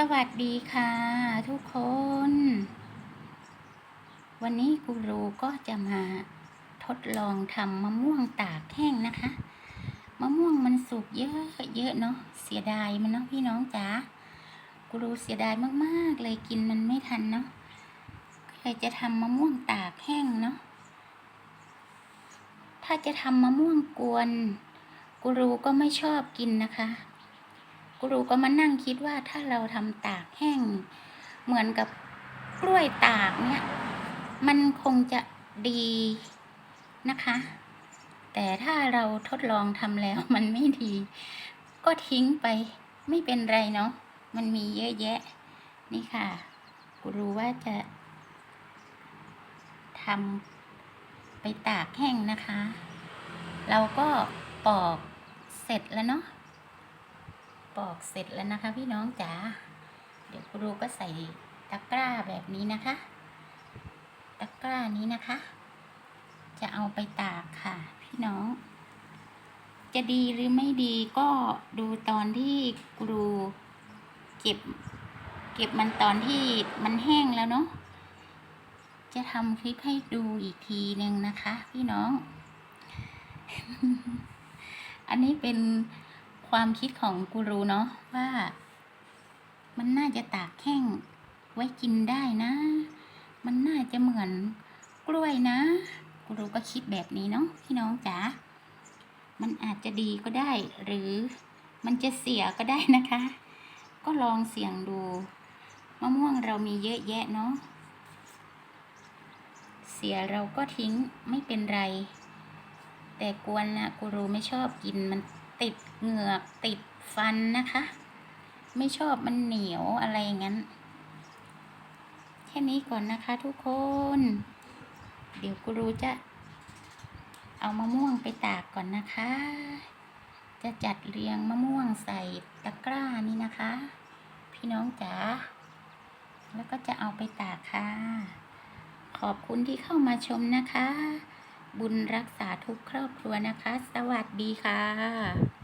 สวัสดีค่ะ ทุกคน วันนี้กูรูก็จะมาทดลองทำมะม่วงตากแห้งนะคะ มะม่วงมันสุกเยอะเยอะเนาะเสียดายมันเนาะพี่น้องจ๋ากูรูเสียดายมากๆ เลยกินมันไม่ทันเนาะก็เลยจะทำมะม่วงตากแห้งเนาะถ้าจะทำมะม่วงกวนกูรูก็ไม่ชอบกินนะคะ กูรูก็มานั่งคิดว่าถ้าเราทำตากแห้ง เหมือนกับกล้วยตากเนี่ย มันคงจะดีนะคะ แต่ถ้าเราทดลองทำแล้วมันไม่ดี ก็ทิ้งไปไม่เป็นไรเนาะมันมีเยอะแยะ นี่ค่ะกูรู้ว่าจะทำไปตากแห้งนะคะ เราก็ปอกเสร็จแล้วเนาะ ปอกเสร็จแล้วนะคะ พี่น้องจ๋า เดี๋ยวครูก็ใส่ตะกร้าแบบนี้นะคะ ตะกร้านี้นะคะ จะเอาไปตากค่ะ พี่น้อง จะดีหรือไม่ดีก็ดูตอนที่ครูเก็บ เก็บมันตอนที่มันแห้งแล้วเนาะ จะทำคลิปให้ดูอีกทีหนึ่งนะคะ พี่น้อง อันนี้เป็น ความคิดของกูรูเนาะว่า มันน่าจะตากแห้งไว้กินได้นะ มันน่าจะเหมือนกล้วยนะกูรูก็คิดแบบนี้เนาะพี่น้องจ๋ามันอาจจะดีก็ได้ หรือมันจะเสียก็ได้นะคะ ก็ลองเสี่ยงดูมะม่วงเรามีเยอะแยะเนาะเสียเราก็ทิ้งไม่เป็นไร แต่กวนนะกูรูไม่ชอบกินมัน ติดเหงือกติดฟันนะคะ ไม่ชอบมันเหนียวอะไรอย่างนั้น แค่นี้ก่อนนะคะทุกคน เดี๋ยวกูรูจะ เอามะม่วงไปตากก่อนนะคะ จะจัดเรียงมะม่วงใส่ตะกร้านี่นะคะ พี่น้องจ๋าแล้วก็จะเอาไปตากค่ะ ขอบคุณที่เข้ามาชมนะคะ บุญรักษาทุกครอบครัวนะคะ สวัสดีค่ะ